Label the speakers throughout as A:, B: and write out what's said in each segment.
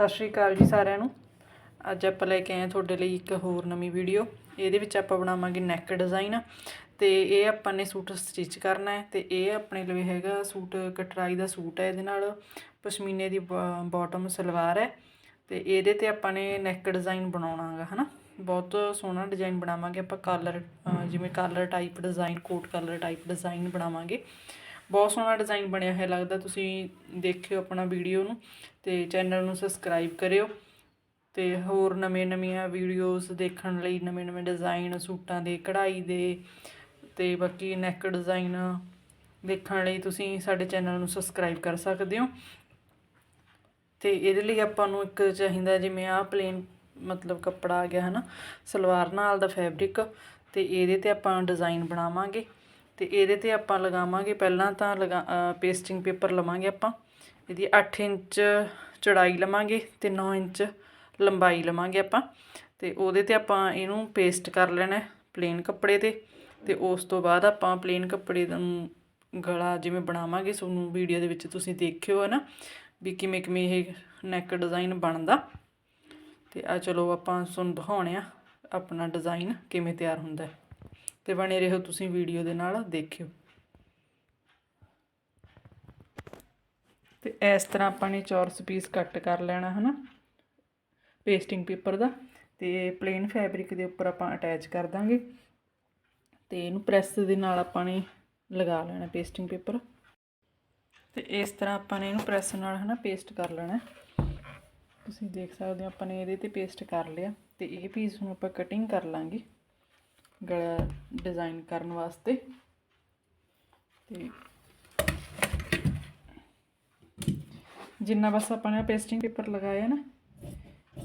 A: ਸਤਿ ਸ਼੍ਰੀ ਅਕਾਲ ਜੀ ਸਾਰਿਆਂ ਨੂੰ। ਅੱਜ ਆਪਾਂ ਲੈ ਕੇ ਆਏ ਹਾਂ ਤੁਹਾਡੇ ਲਈ ਇੱਕ ਹੋਰ ਨਵੀਂ ਵੀਡੀਓ। ਇਹਦੇ ਵਿੱਚ ਆਪਾਂ ਬਣਾਵਾਂਗੇ ਨੈਕ ਡਿਜ਼ਾਈਨ ਤੇ ਇਹ ਆਪਾਂ ਨੇ ਸੂਟ ਸਟਿਚ ਕਰਨਾ ਹੈ ਤੇ ਇਹ ਆਪਣੇ ਲਈ ਹੈਗਾ ਸੂਟ, ਕਟਰਾਈ ਦਾ ਸੂਟ ਹੈ ਇਹਦੇ ਨਾਲ। ਪਸ਼ਮੀਨੇ ਦੀ ਬਾਟਮ ਸਲਵਾਰ ਹੈ ਤੇ ਇਹਦੇ ਤੇ ਆਪਾਂ ਨੇ ਨੈਕ ਡਿਜ਼ਾਈਨ ਬਣਾਉਣਾ ਹੈਗਾ ਹਨਾ। ਬਹੁਤ ਸੋਹਣਾ ਡਿਜ਼ਾਈਨ ਬਣਾਵਾਂਗੇ ਆਪਾਂ ਕਾਲਰ ਜਿਵੇਂ collar type design coat collar type design ਬਣਾਵਾਂਗੇ। ਬਹੁਤ ਸੋਹਣਾ ਡਿਜ਼ਾਈਨ ਬਣਿਆ ਹੋਇਆ ਲੱਗਦਾ, ਤੁਸੀਂ ਦੇਖਿਓ ਆਪਣਾ ਵੀਡੀਓ ਨੂੰ ਤੇ ਚੈਨਲ ਨੂੰ ਸਬਸਕ੍ਰਾਈਬ ਕਰਿਓ ਤੇ ਹੋਰ ਨਵੇਂ ਨਵੀਆਂ ਵੀਡੀਓਜ਼ ਦੇਖਣ ਲਈ, ਨਵੇਂ ਨਵੇਂ ਡਿਜ਼ਾਈਨ ਸੂਟਾਂ ਦੇ, ਕਢਾਈ ਦੇ ਤੇ ਬਾਕੀ ਨੈਕ ਡਿਜ਼ਾਈਨ ਦੇਖਣ ਲਈ ਤੁਸੀਂ ਸਾਡੇ ਚੈਨਲ ਨੂੰ ਸਬਸਕ੍ਰਾਈਬ ਕਰ ਸਕਦੇ ਹੋ। ਤੇ ਇਹਦੇ ਲਈ ਆਪਾਂ ਨੂੰ ਇੱਕ ਚਾਹੀਦਾ ਜਿਵੇਂ ਆਹ ਪਲੇਨ ਮਤਲਬ ਕੱਪੜਾ ਆ ਗਿਆ ਹਨਾ, ਸਲਵਾਰ ਨਾਲ ਦਾ ਫੈਬਰਿਕ ਤੇ ਇਹਦੇ ਤੇ ਆਪਾਂ ਡਿਜ਼ਾਈਨ ਬਣਾਵਾਂਗੇ। ਅਤੇ ਇਹਦੇ ਤੇ ਆਪਾਂ ਲਗਾਵਾਂਗੇ, ਪਹਿਲਾਂ ਤਾਂ ਲਗਾ ਪੇਸਟਿੰਗ ਪੇਪਰ ਲਵਾਂਗੇ ਆਪਾਂ। ਇਹਦੀ 8 ਇੰਚ ਚੌੜਾਈ ਲਵਾਂਗੇ ਅਤੇ 9 ਇੰਚ ਲੰਬਾਈ ਲਵਾਂਗੇ ਆਪਾਂ। ਅਤੇ ਉਹਦੇ ਤੇ ਆਪਾਂ ਇਹਨੂੰ ਪੇਸਟ ਕਰ ਲੈਣਾ ਪਲੇਨ ਕੱਪੜੇ ਤੇ। ਅਤੇ ਉਸ ਤੋਂ ਬਾਅਦ ਆਪਾਂ ਪਲੇਨ ਕੱਪੜੇ ਨੂੰ ਗਲਾ ਜਿਵੇਂ ਬਣਾਵਾਂਗੇ ਤੁਹਾਨੂੰ ਵੀਡੀਓ ਦੇ ਵਿੱਚ ਤੁਸੀਂ ਦੇਖਿਓ ਹੈ ਨਾ ਵੀ ਕਿਵੇਂ ਕਿਵੇਂ ਇਹ ਨੈਕ ਡਿਜ਼ਾਈਨ ਬਣਦਾ। ਤੇ ਆ ਚਲੋ ਆਪਾਂ ਤੁਹਾਨੂੰ ਦਿਖਾਉਣੇ ਆ ਆਪਣਾ ਡਿਜ਼ਾਈਨ ਕਿਵੇਂ ਤਿਆਰ ਹੁੰਦਾ ਹੈ। ਤੇ ਬਣੇ ਰਹੋ ਤੁਸੀਂ ਵੀਡੀਓ ਦੇ ਨਾਲ, ਦੇਖਿਓ। ਤੇ ਇਸ ਤਰ੍ਹਾਂ ਆਪਾਂ ਨੇ ਚੌਰਸ ਪੀਸ ਕੱਟ ਕਰ ਲੈਣਾ, ਹਨਾ? ਪੇਸਟਿੰਗ ਪੇਪਰ ਦਾ। ਤੇ ਪਲੇਨ ਫੈਬਰਿਕ ਦੇ ਉੱਪਰ ਆਪਾਂ ਅਟੈਚ ਕਰ ਦਾਂਗੇ। ਤੇ ਇਹਨੂੰ ਪ੍ਰੈਸ ਦੇ ਨਾਲ ਆਪਾਂ ਨੇ ਲਗਾ ਲੈਣਾ ਪੇਸਟਿੰਗ ਪੇਪਰ ਤੇ ਇਸ ਤਰ੍ਹਾਂ ਆਪਾਂ ਨੇ ਇਹਨੂੰ ਪ੍ਰੈਸ ਨਾਲ, ਹਨਾ ਪੇਸਟ ਕਰ ਲੈਣਾ। ਤੁਸੀਂ ਦੇਖ ਸਕਦੇ ਹੋ ਆਪਾਂ ਨੇ ਇਹਦੇ ਤੇ ਪੇਸਟ ਕਰ ਲਿਆ। ਤੇ ਇਹ ਪੀਸ ਨੂੰ ਆਪਾਂ ਕਟਿੰਗ ਕਰ ਲਾਂਗੇ। ਗਲਾ ਡਿਜ਼ਾਈਨ ਕਰਨ ਵਾਸਤੇ। ਤੇ ਜਿੰਨਾ ਬਸ ਆਪਾਂ ਨੇ ਪੇਸਟਿੰਗ ਪੇਪਰ ਲਗਾਇਆ ਨਾ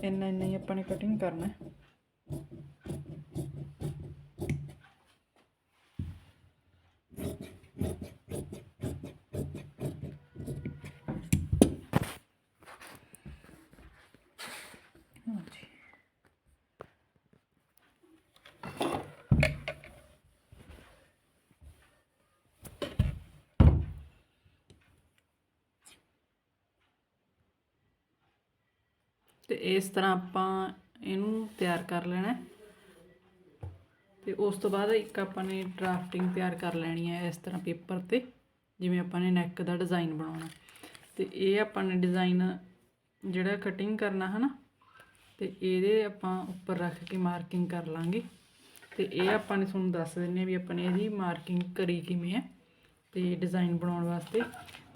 A: ਇੰਨਾ ਇੰਨਾ ਹੀ ਆਪਾਂ ਨੇ ਕਟਿੰਗ ਕਰਨਾ ਹਾਂਜੀ ਤੇ ਇਸ ਤਰ੍ਹਾਂ ਆਪਾਂ ਇਹਨੂੰ ਤਿਆਰ ਕਰ ਲੈਣਾ ਹੈ। ਤੇ ਉਸ ਤੋਂ ਬਾਅਦ ਇੱਕ ਆਪਾਂ ਨੇ ਡਰਾਫਟਿੰਗ ਤਿਆਰ ਕਰ ਲੈਣੀ ਹੈ ਇਸ ਤਰ੍ਹਾਂ ਪੇਪਰ ਤੇ, ਜਿਵੇਂ ਆਪਾਂ ਨੇ ਨੈਕ ਦਾ ਡਿਜ਼ਾਈਨ ਬਣਾਉਣਾ ਤੇ ਇਹ ਆਪਾਂ ਨੇ ਡਿਜ਼ਾਈਨ ਜਿਹੜਾ ਕਟਿੰਗ ਕਰਨਾ ਹਨਾ ਤੇ ਇਹਦੇ ਆਪਾਂ ਉੱਪਰ ਰੱਖ ਕੇ ਮਾਰਕਿੰਗ ਕਰ ਲਾਂਗੇ। ਤੇ ਇਹ ਆਪਾਂ ਨੇ ਤੁਹਾਨੂੰ ਦੱਸ ਦਿੰਨੇ ਆ ਵੀ ਆਪਾਂ ਨੇ ਇਹਦੀ ਮਾਰਕਿੰਗ ਕਰੀ ਕਿਵੇਂ ਹੈ, ਤੇ ਡਿਜ਼ਾਈਨ ਬਣਾਉਣ ਵਾਸਤੇ।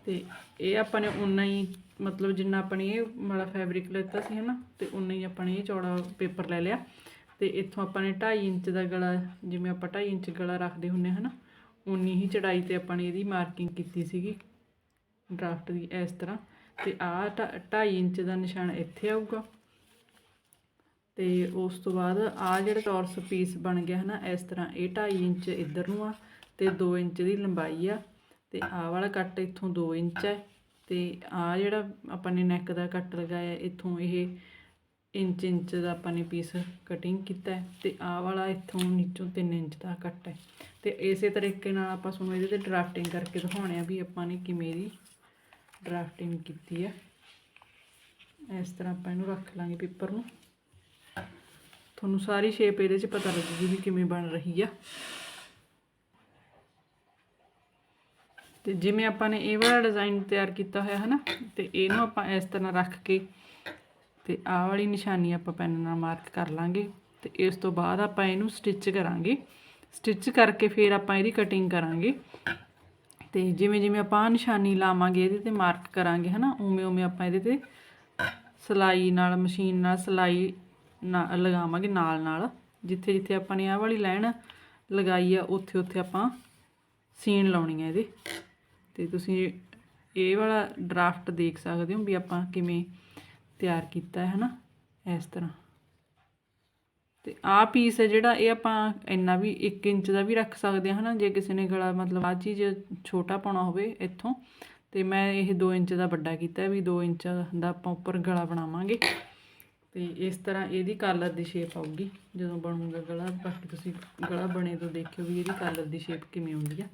A: ਤੇ ਇਹ ਆਪਾਂ ਨੇ ਉਨਾ ਹੀ ਮਤਲਬ ਜਿੰਨਾ ਆਪਾਂ ਨੇ ਇਹ ਵਾਲਾ ਫੈਬਰਿਕ ਲਿੱਤਾ ਸੀ ਹਨਾ, ਤੇ ਉਨਾ ਹੀ ਆਪਾਂ ਨੇ ਇਹ ਚੌੜਾ ਪੇਪਰ ਲੈ ਲਿਆ। ਤੇ ਇੱਥੋਂ ਆਪਾਂ ਨੇ 2.5 ਇੰਚ ਦਾ ਗਲਾ, ਜਿਵੇਂ ਆਪਾਂ 2.5 ਇੰਚ ਗਲਾ ਰੱਖਦੇ ਹੁੰਨੇ ਹਨਾ, ਉਨੀ ਹੀ ਚੜਾਈ ਤੇ ਆਪਾਂ ਨੇ ਇਹਦੀ ਮਾਰਕਿੰਗ ਕੀਤੀ ਸੀਗੀ ਡਰਾਫਟ ਦੀ ਇਸ ਤਰ੍ਹਾਂ। ਤੇ ਆਹ 2.5 ਇੰਚ ਦਾ ਨਿਸ਼ਾਨ ਇੱਥੇ ਆਊਗਾ। ਤੇ ਉਸ ਤੋਂ ਬਾਅਦ ਆ ਜਿਹੜਾ ਟੌਰਸ ਪੀਸ ਬਣ ਗਿਆ ਹਨਾ, ਇਸ ਤਰ੍ਹਾਂ ਇਹ 2.5 ਇੰਚ ਇੱਧਰ ਨੂੰ ਆ, ਤੇ 2 ਇੰਚ ਦੀ ਲੰਬਾਈ ਆ। ਤੇ ਆਹ ਵਾਲਾ ਕੱਟ ਇੱਥੋਂ 2 ਇੰਚ ਹੈ ਅਤੇ ਆ ਜਿਹੜਾ ਆਪਾਂ ਨੇ ਨੈਕ ਦਾ ਕੱਟ ਲਗਾਇਆ, ਇੱਥੋਂ ਇਹ ਇੰਚ ਇੰਚ ਦਾ ਆਪਾਂ ਨੇ ਪੀਸ ਕਟਿੰਗ ਕੀਤਾ ਹੈ ਤੇ ਆਹ ਵਾਲਾ ਇੱਥੋਂ ਨੀਚੋਂ 3 ਇੰਚ ਦਾ ਕੱਟ ਹੈ। ਤੇ ਇਸੇ ਤਰੀਕੇ ਨਾਲ ਆਪਾਂ ਤੁਹਾਨੂੰ ਇਹਦੇ ਤੇ ਡਰਾਫਟਿੰਗ ਕਰਕੇ ਦਿਖਾਉਣੇ ਆ ਵੀ ਆਪਾਂ ਨੇ ਕਿਵੇਂ ਦੀ ਡਰਾਫਟਿੰਗ ਕੀਤੀ ਹੈ। ਇਸ ਤਰ੍ਹਾਂ ਆਪਾਂ ਇਹਨੂੰ ਰੱਖ ਲਾਂਗੇ ਪੇਪਰ ਨੂੰ। ਤੁਹਾਨੂੰ ਸਾਰੀ ਸ਼ੇਪ ਇਹਦੇ 'ਚ ਪਤਾ ਲੱਗੂਗੀ ਵੀ ਕਿਵੇਂ ਬਣ ਰਹੀ ਆ। ਤੇ ਜਿਵੇਂ ਆਪਾਂ ਨੇ ਇਹ ਵਾਲਾ ਡਿਜ਼ਾਈਨ ਤਿਆਰ ਕੀਤਾ ਹੋਇਆ ਹੈ ਨਾ ਤੇ ਇਹਨੂੰ ਆਪਾਂ ਇਸ ਤਰ੍ਹਾਂ ਰੱਖ ਕੇ ਤੇ ਆਹ ਵਾਲੀ ਨਿਸ਼ਾਨੀ ਆਪਾਂ ਪੈਨ ਨਾਲ ਮਾਰਕ ਕਰ ਲਾਂਗੇ ਤੇ ਇਸ ਤੋਂ ਬਾਅਦ ਆਪਾਂ ਇਹਨੂੰ ਸਟਿਚ ਕਰਾਂਗੇ। ਸਟਿਚ ਕਰਕੇ ਫਿਰ ਆਪਾਂ ਇਹਦੀ ਕਟਿੰਗ ਕਰਾਂਗੇ। ਤੇ ਜਿਵੇਂ ਜਿਵੇਂ ਆਪਾਂ ਆਹ ਨਿਸ਼ਾਨੀ ਲਾਵਾਂਗੇ ਇਹਦੇ ਤੇ ਮਾਰਕ ਕਰਾਂਗੇ ਹਨਾ, ਉਵੇਂ ਉਵੇਂ ਆਪਾਂ ਇਹਦੇ ਤੇ ਸਲਾਈ ਨਾਲ ਮਸ਼ੀਨ ਨਾਲ ਸਲਾਈ ਨਾਲ ਲਗਾਵਾਂਗੇ ਨਾਲ ਨਾਲ। ਜਿੱਥੇ ਜਿੱਥੇ ਆਪਾਂ ਨੇ ਆਹ ਵਾਲੀ ਲਾਈਨ ਲਗਾਈ ਆ, ਉੱਥੇ ਉੱਥੇ ਆਪਾਂ ਸੀਨ ਲਾਉਣੀ ਹੈ ਇਹਦੇ। ਤੇ ਤੁਸੀਂ ਇਹ ਵਾਲਾ ਡਰਾਫਟ ਦੇਖ ਸਕਦੇ ਹੋ ਵੀ ਆਪਾਂ ਕਿਵੇਂ ਤਿਆਰ ਕੀਤਾ ਹੈ ਹਨਾ, ਇਸ ਤਰ੍ਹਾਂ। ਤੇ ਆਹ ਪੀਸ ਹੈ ਜਿਹੜਾ ਇਹ ਆਪਾਂ ਇੰਨਾ ਵੀ 1 ਇੰਚ ਦਾ ਵੀ ਰੱਖ ਸਕਦੇ ਹਾਂ ਹਨਾ, ਜੇ ਕਿਸੇ ਨੇ ਗਲਾ ਮਤਲਬ ਆ ਚੀਜ਼ ਛੋਟਾ ਪਾਉਣਾ ਹੋਵੇ ਇੱਥੋਂ। ਤੇ ਮੈਂ ਇਹ 2 ਇੰਚ ਦਾ ਵੱਡਾ ਕੀਤਾ ਵੀ 2 ਇੰਚ ਦਾ ਆਪਾਂ ਉੱਪਰ ਗਲਾ ਬਣਾਵਾਂਗੇ। ਤੇ ਇਸ ਤਰ੍ਹਾਂ ਇਹਦੀ ਕਾਲਰ ਦੀ ਸ਼ੇਪ ਆਊਗੀ, ਜਦੋਂ ਬਣੂਗਾ ਗਲਾ। ਬਾਕੀ ਤੁਸੀਂ ਗਲਾ ਬਣੇ ਤੋਂ ਦੇਖਿਓ ਵੀ ਇਹਦੀ ਕਾਲਰ ਦੀ ਸ਼ੇਪ ਕਿਵੇਂ ਆਉਂਦੀ ਆ।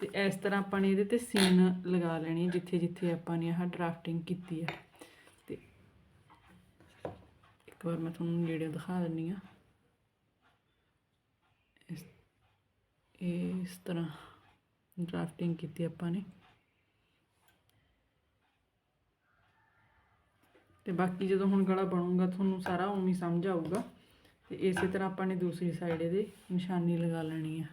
A: ਤੇ ਇਸ ਤਰ੍ਹਾਂ ਆਪਾਂ ਨੇ ਇਹਦੇ ਤੇ ਸੀਨ ਲਗਾ ਲੈਣੀ ਹੈ ਜਿੱਥੇ ਜਿੱਥੇ ਆਪਾਂ ਨੇ ਆਹ ਡਰਾਫਟਿੰਗ ਕੀਤੀ ਹੈ ਤੇ ਇੱਕ ਵਾਰ ਮੈਂ ਤੁਹਾਨੂੰ ਨੇੜੇ ਦਿਖਾ ਦਿੰਨੀ ਆ। ਇਸ ਤਰ੍ਹਾਂ ਡਰਾਫਟਿੰਗ ਕੀਤੀ ਆਪਾਂ ਨੇ। ਤੇ ਬਾਕੀ ਜਦੋਂ ਹੁਣ ਗਲਾ ਬਣੂਗਾ, ਤੁਹਾਨੂੰ ਸਾਰਾ ਉਵੇਂ ਸਮਝ ਆਊਗਾ। ਤੇ ਇਸੇ ਤਰ੍ਹਾਂ ਆਪਾਂ ਨੇ ਦੂਸਰੀ ਸਾਈਡ ਇਹਦੇ ਨਿਸ਼ਾਨੀ ਲਗਾ ਲੈਣੀ ਆ।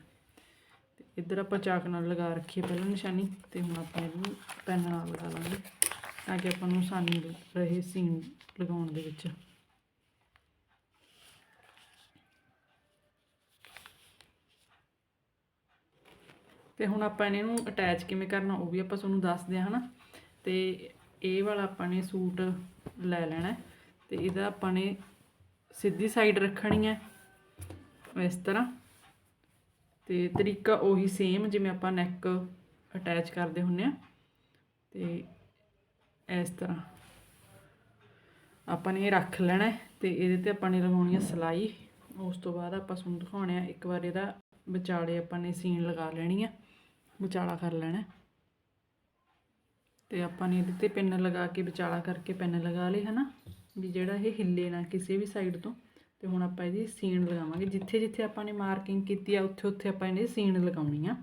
A: ਇੱਧਰ ਆਪਾਂ ਚਾਕ ਨਾਲ ਲਗਾ ਰੱਖੀ ਪਹਿਲਾਂ ਨਿਸ਼ਾਨੀ ਤੇ ਹੁਣ ਆਪਾਂ ਇਹਨੂੰ ਪੈਨ ਨਾਲ ਲਗਾ ਲਾਂਗੇ ਤਾਂ ਕਿ ਆਪਾਂ ਨੂੰ ਆਸਾਨੀ ਰਹੇ ਸੀਨ ਲਗਾਉਣ ਦੇ ਵਿੱਚ। ਤੇ ਹੁਣ ਆਪਾਂ ਇਹਨੂੰ ਅਟੈਚ ਕਿਵੇਂ ਕਰਨਾ ਉਹ ਵੀ ਆਪਾਂ ਤੁਹਾਨੂੰ ਦੱਸਦੇ ਹਾਂ ਹਨਾ? ਤੇ ਇਹ ਵਾਲਾ ਆਪਾਂ ਨੇ ਸੂਟ ਲੈ ਲੈਣਾ ਹੈ ਤੇ ਇਹਦਾ ਆਪਾਂ ਨੇ ਸਿੱਧੀ ਸਾਈਡ ਰੱਖਣੀ ਹੈ ਇਸ ਤਰ੍ਹਾਂ। ਤੇ ਤਰੀਕਾ ਉਹੀ ਸੇਮ ਜਿਵੇਂ ਆਪਾਂ ਨੈਕ ਅਟੈਚ ਕਰਦੇ ਹੁੰਨੇ ਆ ਤੇ ਇਸ ਤਰ੍ਹਾਂ ਆਪਾਂ ਨੇ ਇਹ ਰੱਖ ਲੈਣਾ ਹੈ ਤੇ ਇਹਦੇ ਤੇ ਆਪਾਂ ਨੇ ਲਗਾਉਣੀ ਆ ਸਲਾਈ। ਉਸ ਤੋਂ ਬਾਅਦ ਆਪਾਂ ਤੁਹਾਨੂੰ ਦਿਖਾਉਣੇ ਆ ਇੱਕ ਵਾਰ ਇਹਦਾ ਵਿਚਾਲੇ ਆਪਾਂ ਨੇ ਸੀਨ ਲਗਾ ਲੈਣੀ ਆ ਵਿਚਾਲਾ ਕਰ ਲੈਣਾ ਹੈ। ਤੇ ਆਪਾਂ ਨੇ ਇਹਦੇ ਤੇ ਪਿੰਨ ਲਗਾ ਕੇ ਵਿਚਾਲਾ ਕਰਕੇ ਪਿੰਨ ਲਗਾ ਲਏ, ਹਨਾ? ਵੀ ਜਿਹੜਾ ਇਹ ਹਿੱਲੇ ਨਾ ਕਿਸੇ ਵੀ ਸਾਈਡ ਤੋਂ। ਤੇ ਹੁਣ ਆਪਾਂ ਇਹਦੀ ਸੀਨ ਲਗਾਵਾਂਗੇ। ਜਿੱਥੇ ਜਿੱਥੇ ਆਪਾਂ ਨੇ ਮਾਰਕਿੰਗ ਕੀਤੀ ਆ ਉੱਥੇ ਉੱਥੇ ਆਪਾਂ ਇਹਨੇ ਸੀਨ ਲਗਾਉਣੀ ਆ।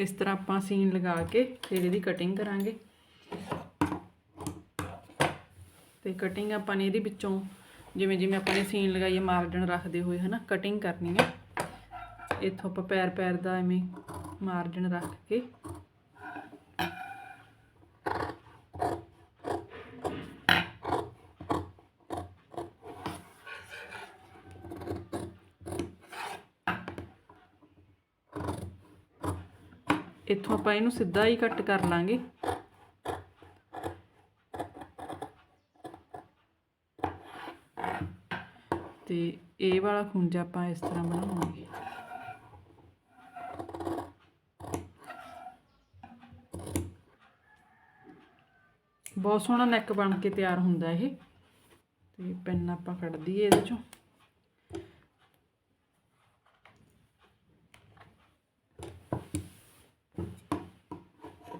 A: ਇਸ ਤਰ੍ਹਾਂ ਆਪਾਂ ਸੀਨ ਲਗਾ ਕੇ ਫਿਰ ਇਹਦੀ ਕਟਿੰਗ ਕਰਾਂਗੇ। ਤੇ ਕਟਿੰਗ ਆਪਾਂ ਨੇ ਇਹਦੇ ਵਿੱਚੋਂ ਜਿਵੇਂ ਜਿਵੇਂ ਆਪਾਂ ਨੇ ਸੀਨ ਲਗਾਈਏ ਮਾਰਜਨ ਰੱਖਦੇ ਹੋਏ ਹਨਾ ਕਟਿੰਗ ਕਰਨੀ ਹੈ ਇੱਥੋਂ ਆਪਾਂ ਪੈਰ ਪੈਰ ਦਾ ਐਵੇਂ ਮਾਰਜਨ ਰੱਖ ਕੇ ਇੱਥੋਂ ਆਪਾਂ ਇਹਨੂੰ ਸਿੱਧਾ ਹੀ ਕੱਟ ਕਰ ਲਾਂਗੇ। ਤੇ ਇਹ ਵਾਲਾ ਖੁੰਝਾ ਆਪਾਂ ਇਸ ਤਰ੍ਹਾਂ ਬਣਾਵਾਂਗੇ। ਬਹੁਤ ਸੋਹਣਾ ਨੈਕ ਬਣ ਕੇ ਤਿਆਰ ਹੁੰਦਾ ਇਹ। ਤੇ ਪੈਨ ਆਪਾਂ ਕੱਢ ਦਈਏ ਇਹਦੇ ਚੋਂ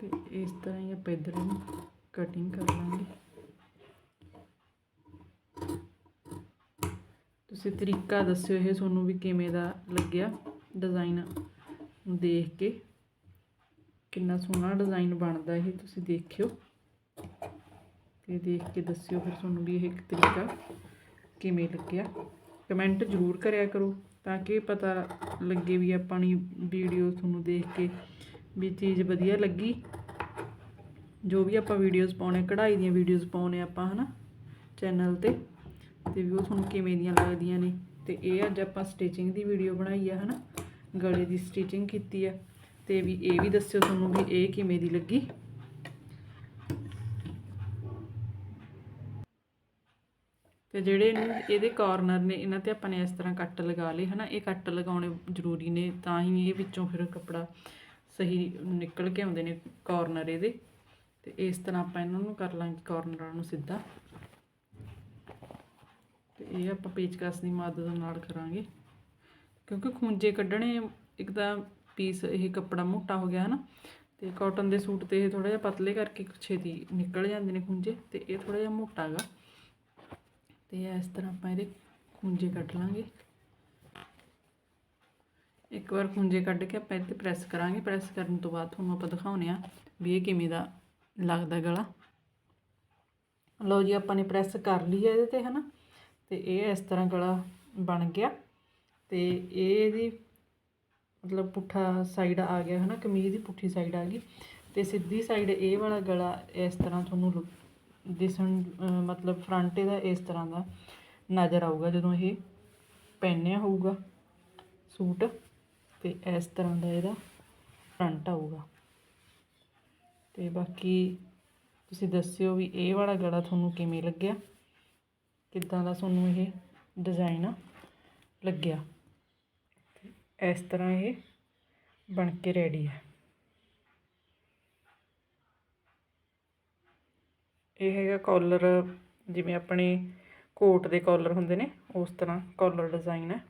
A: ਤੇ ਇਸ ਤਰ੍ਹਾਂ ਹੀ ਆਪਾਂ ਇੱਧਰ ਨੂੰ ਕਟਿੰਗ ਕਰ ਲਾਂਗੇ। ਤੁਸੀਂ ਤਰੀਕਾ ਦੱਸਿਓ ਇਹ ਤੁਹਾਨੂੰ ਵੀ ਕਿਵੇਂ ਦਾ ਲੱਗਿਆ ਡਿਜ਼ਾਈਨ ਦੇਖ ਕੇ ਕਿੰਨਾ ਸੋਹਣਾ ਡਿਜ਼ਾਈਨ ਬਣਦਾ ਇਹ ਤੁਸੀਂ ਦੇਖਿਓ। ਤੇ ਦੇਖ ਕੇ ਦੱਸਿਓ ਫਿਰ ਤੁਹਾਨੂੰ ਵੀ ਇਹ ਤਰੀਕਾ ਕਿਵੇਂ ਲੱਗਿਆ। ਕਮੈਂਟ ਜ਼ਰੂਰ ਕਰਿਆ ਕਰੋ ਤਾਂ ਕਿ ਪਤਾ ਲੱਗੇ ਵੀ ਆਪਾਂ ਆਪਣੀ ਵੀਡੀਓ ਤੁਹਾਨੂੰ ਦੇਖ ਕੇ ਵੀ ਚੀਜ਼ ਵਧੀਆ ਲੱਗੀ। ਜੋ ਵੀ ਆਪਾਂ ਵੀਡੀਓਜ਼ ਪਾਉਣੇ ਕਢਾਈ ਦੀਆਂ ਵੀਡੀਓਜ਼ ਪਾਉਣੇ ਆਪਾਂ, ਹਨਾ ਚੈਨਲ ਤੇ ਤੇ ਵੀ ਉਹ ਤੁਹਾਨੂੰ ਕਿਵੇਂ ਦੀਆਂ ਲੱਗਦੀਆਂ ਨੇ, ਤੇ ਇਹ ਅੱਜ ਆਪਾਂ ਸਟਿਚਿੰਗ ਦੀ ਵੀਡੀਓ ਬਣਾਈ ਆ, ਹਨਾ, ਗਲੇ ਦੀ ਸਟਿਚਿੰਗ ਕੀਤੀ ਆ, ਤੇ ਵੀ ਇਹ ਵੀ ਦੱਸਿਓ ਤੁਹਾਨੂੰ ਵੀ ਇਹ ਕਿਵੇਂ ਦੀ ਲੱਗੀ। ਤੇ ਜਿਹੜੇ ਇਹਨੂੰ, ਇਹਦੇ ਕਾਰਨਰ ਨੇ, ਇਹਨਾਂ ਤੇ ਆਪਾਂ ਨੇ ਇਸ ਤਰ੍ਹਾਂ ਕੱਟ ਲਗਾ ਲਏ, ਹਨਾ, ਇਹ ਕੱਟ ਲਗਾਉਣੇ ਜ਼ਰੂਰੀ ਨੇ, ਤਾਂ ਹੀ ਇਹ ਵਿੱਚੋਂ ਫਿਰ ਕੱਪੜਾ ਸਹੀ ਨਿਕਲ ਕੇ ਆਉਂਦੇ ਨੇ ਕਾਰਨਰ ਇਹਦੇ। ਤੇ ਇਸ ਤਰ੍ਹਾਂ ਆਪਾਂ ਇਹਨਾਂ ਨੂੰ ਕਰ ਲਾਂਗੇ ਕਾਰਨਰਾਂ ਨੂੰ ਸਿੱਧਾ। ਤੇ ਇਹ ਆਪਾਂ ਪੇਚਕਸ ਦੀ ਮਦਦ ਨਾਲ ਕਰਾਂਗੇ। ਕਿਉਂਕਿ ਖੂੰਜੇ ਕੱਢਣੇ ਇੱਕ ਤਾਂ ਪੀਸ ਇਹ ਕੱਪੜਾ ਮੋਟਾ ਹੋ ਗਿਆ ਹੈ ਨਾ ਤੇ ਕਾਟਨ ਦੇ ਸੂਟ ਤੇ ਇਹ ਥੋੜਾ ਜਿਹਾ ਪਤਲੇ ਕਰਕੇ ਛੇਤੀ ਨਿਕਲ ਜਾਂਦੇ ਨੇ ਖੂੰਜੇ ਤੇ ਇਹ ਥੋੜਾ ਜਿਹਾ ਮੋਟਾ ਹੈਗਾ ਤੇ ਇਸ ਤਰ੍ਹਾਂ ਆਪਾਂ ਇਹਦੇ ਖੂੰਜੇ ਕੱਢ ਲਾਂਗੇ। ਇੱਕ ਵਾਰ ਖੂੰਜੇ ਕੱਢ ਕੇ ਆਪਾਂ ਇੱਥੇ ਪ੍ਰੈਸ ਕਰਾਂਗੇ। ਪ੍ਰੈਸ ਕਰਨ ਤੋਂ ਬਾਅਦ ਤੁਹਾਨੂੰ ਆਪਾਂ ਦਿਖਾਉਨੇ ਆ ਵੀ ਇਹ ਕਿਵੇਂ ਦਾ ਲੱਗਦਾ ਗਲਾ। ਲਓ ਜੀ, ਆਪਾਂ ਨੇ ਪ੍ਰੈਸ ਕਰ ਲਈ ਹੈ ਇਹਦੇ ਤੇ, ਹਨਾ? ਤੇ ਇਹ ਇਸ ਤਰ੍ਹਾਂ ਗਲਾ ਬਣ ਗਿਆ। ਤੇ ਇਹ ਇਹਦੀ ਮਤਲਬ ਪੁੱਠਾ ਸਾਈਡ ਆ ਗਿਆ, ਹਨਾ? ਕਮੀਜ਼ ਦੀ ਪੁੱਠੀ ਸਾਈਡ ਆ ਗਈ। ਤੇ ਸਿੱਧੀ ਸਾਈਡ ਇਹ ਵਾਲਾ ਗਲਾ ਇਸ ਤਰ੍ਹਾਂ ਤੁਹਾਨੂੰ ਲੁ- ਦਿਸਣ ਮਤਲਬ ਫਰੰਟ ਇਹਦਾ ਇਸ ਤਰ੍ਹਾਂ ਦਾ ਨਜ਼ਰ ਆਊਗਾ, ਜਦੋਂ ਇਹ ਪਹਿਨਿਆ ਹੋਊਗਾ ਸੂਟ। ਤੇ ਇਸ ਤਰ੍ਹਾਂ ਦਾ ਇਹਦਾ ਫਰੰਟ ਆਊਗਾ। ਤੇ ਬਾਕੀ ਤੁਸੀਂ ਦੱਸਿਓ ਵੀ ਇਹ ਵਾਲਾ ਗਲਾ ਤੁਹਾਨੂੰ ਕਿਵੇਂ ਲੱਗਿਆ? ਕਿੱਦਾਂ ਦਾ ਤੁਹਾਨੂੰ ਇਹ ਡਿਜ਼ਾਈਨ ਲੱਗਿਆ? ਇਸ ਤਰ੍ਹਾਂ ਇਹ ਬਣ ਕੇ ਰੈਡੀ ਹੈ ਇਹ ਹੈਗਾ ਕਾਲਰ ਜਿਵੇਂ ਆਪਣੇ ਕੋਟ ਦੇ ਕਾਲਰ ਹੁੰਦੇ ਨੇ, ਉਸ ਤਰ੍ਹਾਂ ਕਾਲਰ ਡਿਜ਼ਾਈਨ ਹੈ